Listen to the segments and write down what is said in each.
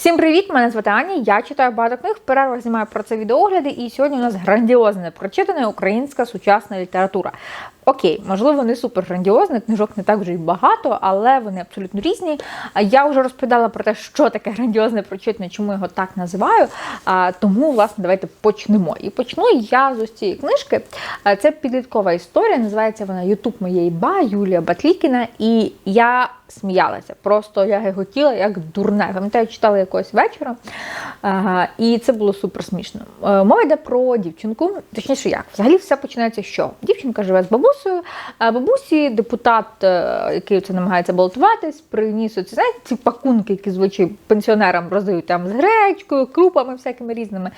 Всім привіт! Мене звати Аня. Я читаю багато книг. В перервах знімаю про це відеогляди, і сьогодні у нас грандіозне прочитана українська сучасна література. Окей, можливо, не супер грандіозне, книжок не так вже й багато, але вони абсолютно різні. Я вже розповідала про те, що таке грандіозне прочитане, чому його так називаю. Тому, власне, давайте почнемо. І почну я з ось цієї книжки. Це підліткова історія. Називається вона Ютуб моєї ба Юлія Батлікіна. І я сміялася. Просто я геготіла як дурне. Пам'ятаю, читала якогось вечора, і це було супер смішно. Е, Мова йде про дівчинку, точніше, як взагалі все починається що? Дівчинка живе з бабусею, а бабусі депутат, е, який це намагається балотуватись, приніс оці, знаєте, ці пакунки, які звичайно пенсіонерам роздають там з гречкою, крупами, всякими різними.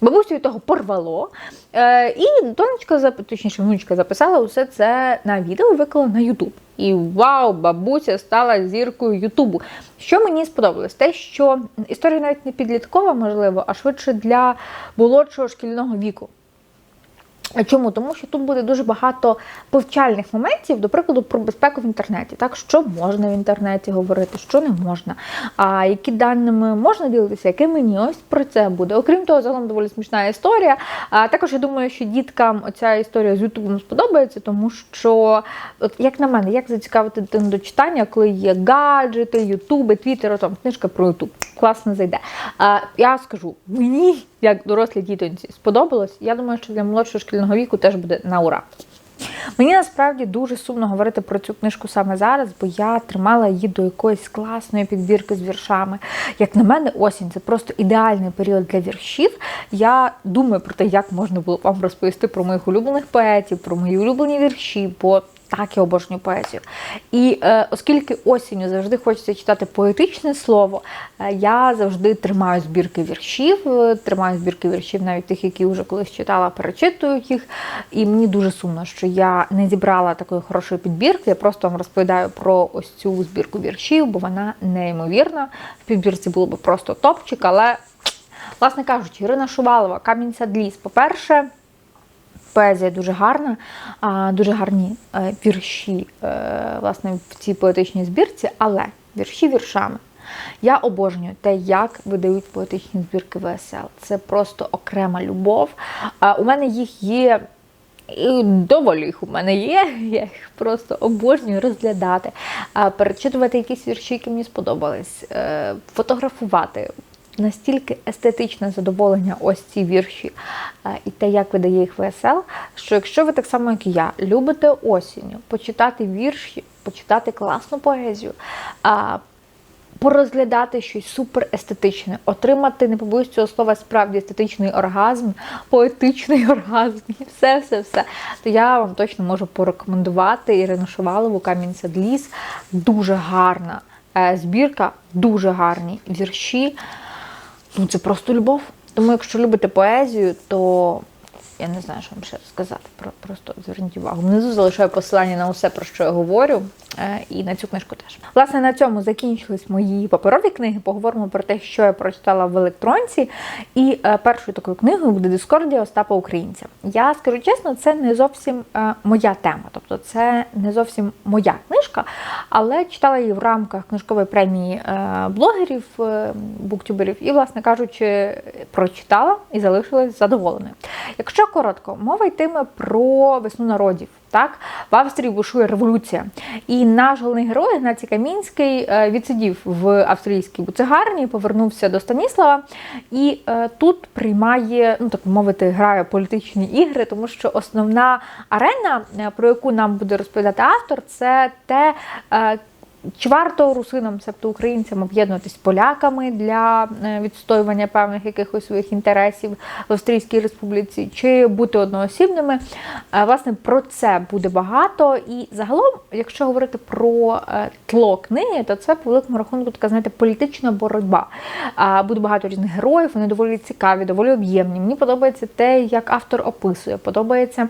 Бабусю того порвало. Е, І донечка, точніше, внучка записала усе це на відео і виклала на Ютуб. І вау, бабуся стала зіркою Ютубу. Що мені сподобалось? Те, що історія навіть не підліткова, можливо, а швидше для молодшого шкільного віку. Чому? Тому що тут буде дуже багато повчальних моментів, до прикладу, про безпеку в інтернеті. Так, що можна в інтернеті говорити, що не можна, а які даними можна ділитися, якими ні. Ось про це буде. Окрім того, загалом доволі смішна історія. А також я думаю, що діткам оця історія з Ютубом сподобається, тому що, от як на мене, як зацікавити дитину до читання, коли є гаджети, Ютуби, Твіттер, там книжка про Ютуб. Класно зайде. А, я скажу, мені, як дорослій дітоньці, сподобалось. Я думаю, що для молодшого шкільного віку теж буде на ура. Мені насправді дуже сумно говорити про цю книжку саме зараз, бо я тримала її до якоїсь класної підбірки з віршами. Як на мене, осінь це просто ідеальний період для віршів. Я думаю про те, як можна було вам розповісти про моїх улюблених поетів, про мої улюблені вірші. бо так, я обожнюю поезію. І е, оскільки осінню завжди хочеться читати поетичне слово, е, я завжди тримаю збірки віршів, е, тримаю збірки віршів, навіть тих, які вже колись читала, перечитую їх. І мені дуже сумно, що я не зібрала такої хорошої підбірки. Я просто вам розповідаю про ось цю збірку віршів, бо вона неймовірна. В підбірці було б просто топчик, але, власне кажучи, Ірина Шувалова, Камінь Садліс, по-перше. Поезія дуже гарна, дуже гарні е, вірші е, власне, в цій поетичній збірці, але вірші віршами. Я обожнюю те, як видають поетичні збірки ВСЛ. Це просто окрема любов. У мене їх є. І доволі їх у мене є, я їх просто обожнюю розглядати, перечитувати якісь вірші, які мені сподобались, е, фотографувати, настільки естетичне задоволення ось ці вірші е, і те, як видає їх ВСЛ, що якщо ви так само, як і я, любите осінню, почитати вірші, почитати класну поезію, порозглядати щось супер естетичне, отримати, не побоюсь цього слова, справді естетичний оргазм, поетичний оргазм і все, все, все. То я вам точно можу порекомендувати Ірину Шувалову, Камінь Садліс. Дуже гарна е, збірка, дуже гарні вірші. Ну, це просто любов. Тому, якщо любите поезію, то я не знаю, що вам ще сказати. Про- Просто зверніть увагу. Внизу залишаю посилання на усе, про що я говорю, е, і на цю книжку теж. Власне, на цьому закінчились мої паперові книги. Поговоримо про те, що я прочитала в електронці. І е, першою такою книгою буде Дискордія Остапа Українця. Я скажу чесно, це не зовсім е, моя тема, тобто це не зовсім моя книжка, але читала її в рамках книжкової премії блогерів, буктюберів, і, власне кажучи, прочитала і залишилась задоволеною. Якщо коротко, мова йтиме про весну народів. Так, в Австрії бушує революція, і наш головний герой Гнатій Камінський е, відсидів в австрійській буцегарні, повернувся до Станіслава, і е, тут приймає, ну так мовити, грає політичні ігри, тому що основна арена, е, про яку нам буде розповідати автор, це те. Чи варто русинам, себто українцям, об'єднуватись поляками для е, відстоювання певних якихось своїх інтересів в Австрійській республіці, чи бути одноосібними? Е, Власне, про це буде багато. І загалом, якщо говорити про е, тло книги, то це по великому рахунку така, знаєте, політична боротьба. Буде багато різних героїв, вони доволі цікаві, доволі об'ємні. Мені подобається те, як автор описує, подобається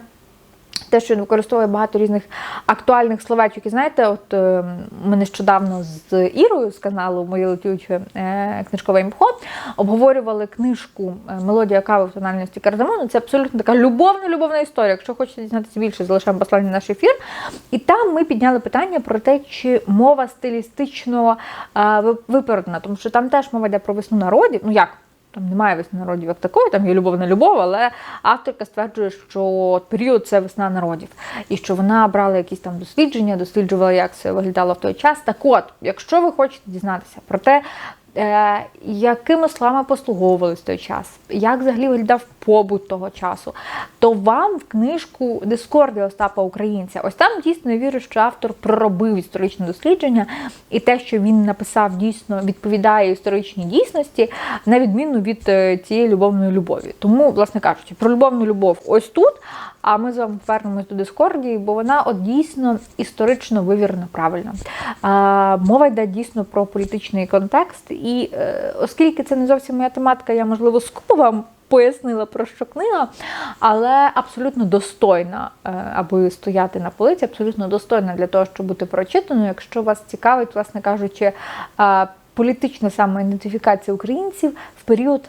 Те, що він використовує багато різних актуальних словечок. І знаєте, от е, ми нещодавно з Ірою з каналу Моє летюче е, книжкове імхо обговорювали книжку е, Мелодія кави в тональності кардамону. Це абсолютно така любовна любовна історія. Якщо хочете дізнатися більше, залишаємо послання на наш ефір. І там ми підняли питання про те, чи мова стилістично е, тому що там теж мова йде про весну народів. Ну як? Там немає весни народів як такої, там є любов на любов, але авторка стверджує, що період це весна народів, і що вона брала якісь там дослідження, досліджувала, як це виглядало в той час. Так от, якщо ви хочете дізнатися про те, якими словами послуговувались в той час, як взагалі виглядав побут того часу, то вам в книжку Дискорді Остапа Українця, ось там дійсно я вірю, що автор проробив історичне дослідження, і те, що він написав, дійсно відповідає історичній дійсності, на відміну від е, цієї любовної любові. Тому, власне кажучи, про любовну любов ось тут. А ми з вами повернемось до Дискордії, бо вона от дійсно історично вивірена правильно. Мова йде дійсно про політичний контекст, і е, оскільки це не зовсім моя тематика, я можливо скупо вам пояснила про що книга, але абсолютно достойна, е, аби стояти на полиці, абсолютно достойна для того, щоб бути прочитаною. Якщо вас цікавить, власне кажучи, е, політична самоідентифікація українців в період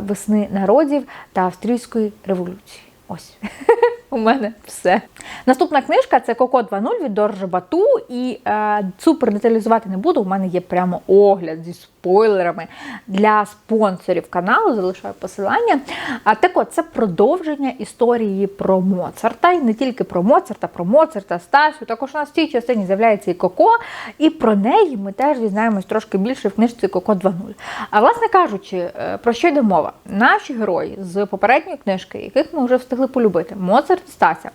весни народів та австрійської революції. Ось у мене все. Наступна книжка це Коко 2.0 від Доржа Бату. І е, супер деталізувати не буду. У мене є прямо огляд зі спойлерами для спонсорів каналу. Залишаю посилання. А так от це продовження історії про Моцарта. І не тільки про Моцарта, про Моцарта, Стасю. Також у нас в цій частині з'являється і Коко. І про неї ми теж дізнаємось трошки більше в книжці Коко 2.0. А власне кажучи, е, про що йде мова? Наші герої з попередньої книжки, яких ми вже встигли полюбити, Моцарт Стася,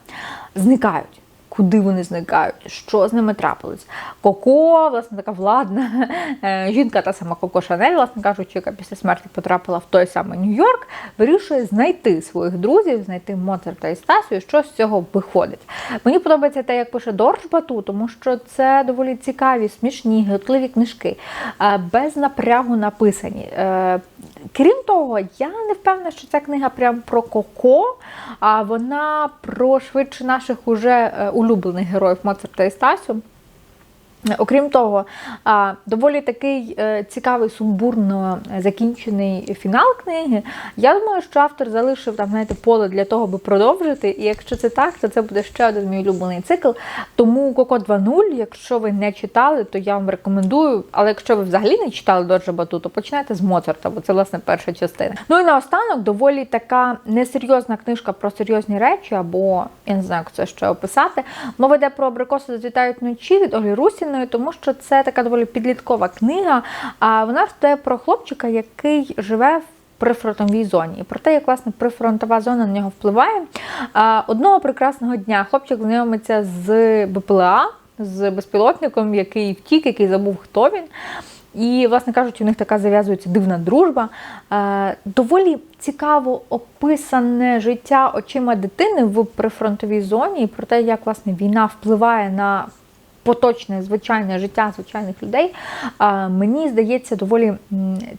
зникають. Куди вони зникають, що з ними трапилось? Коко, власне, така владна е, жінка, та сама Коко Шанель, власне кажучи, яка після смерті потрапила в той самий Нью-Йорк, вирішує знайти своїх друзів, знайти Моцарта і Стасю, і що з цього виходить. Мені подобається те, як пише Дорж Бату, тому що це доволі цікаві, смішні, гидотливі книжки, е, без напрягу написані. Крім того, я не впевнена, що ця книга прям про Коко, а вона про швидше наших уже е, улюблених героїв Моцарта і Стасю. Окрім того, доволі такий е, цікавий, сумбурно закінчений фінал книги. Я думаю, що автор залишив там знаєте, поле для того, аби продовжити. І якщо це так, то це буде ще один мій улюблений цикл. Тому Коко 2.0, якщо ви не читали, то я вам рекомендую. Але якщо ви взагалі не читали Доджа Бату, то починайте з Моцарта, бо це власне перша частина. Ну і наостанок доволі така несерйозна книжка про серйозні речі, або я не знаю, як це ще описати. Мова йде про абрикоси зацвітають вночі від Олі Русіної, тому що це така доволі підліткова книга. А вона розповідає про хлопчика, який живе в прифронтовій зоні. І про те, як власне прифронтова зона на нього впливає. Одного прекрасного дня хлопчик знайомиться з БПЛА, з безпілотником, який втік, який забув, хто він. І, власне кажучи, у них така зав'язується дивна дружба. Е, доволі цікаво описане життя очима дитини в прифронтовій зоні, і про те, як власне війна впливає на поточне звичайне життя звичайних людей. Мені здається, доволі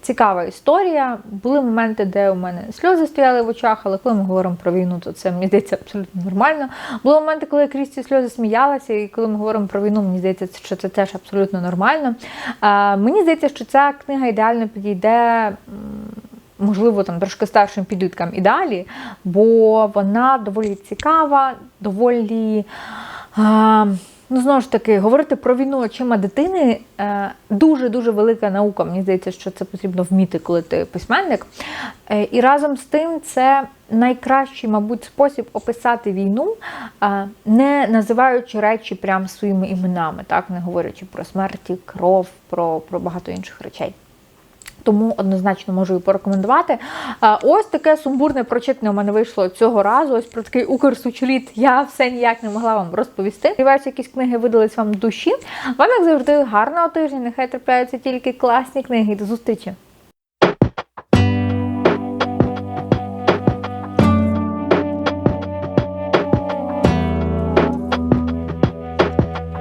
цікава історія. Були моменти, де у мене сльози стояли в очах, але коли ми говоримо про війну, то це мені здається абсолютно нормально. Були моменти, коли я крізь ці сльози сміялася, і коли ми говоримо про війну, мені здається, що це теж абсолютно нормально. Мені здається, що ця книга ідеально підійде. Можливо, там трошки старшим підліткам і далі, бо вона доволі цікава, доволі. Ну, знову ж таки, говорити про війну очима дитини е, дуже-дуже велика наука. Мені здається, що це потрібно вміти, коли ти письменник. Е, І разом з тим, це найкращий, мабуть, спосіб описати війну, не називаючи речі прям своїми іменами, так, не говорячи про смерті, кров, про, про багато інших речей. Тому однозначно можу її порекомендувати. Ось таке сумбурне прочитання у мене вийшло цього разу. Ось про такий укрсучоліт я все ніяк не могла вам розповісти. Сподіваюся, якісь книги видались вам душі. Вам, як завжди, гарного тижня. Нехай трапляються тільки класні книги. До зустрічі!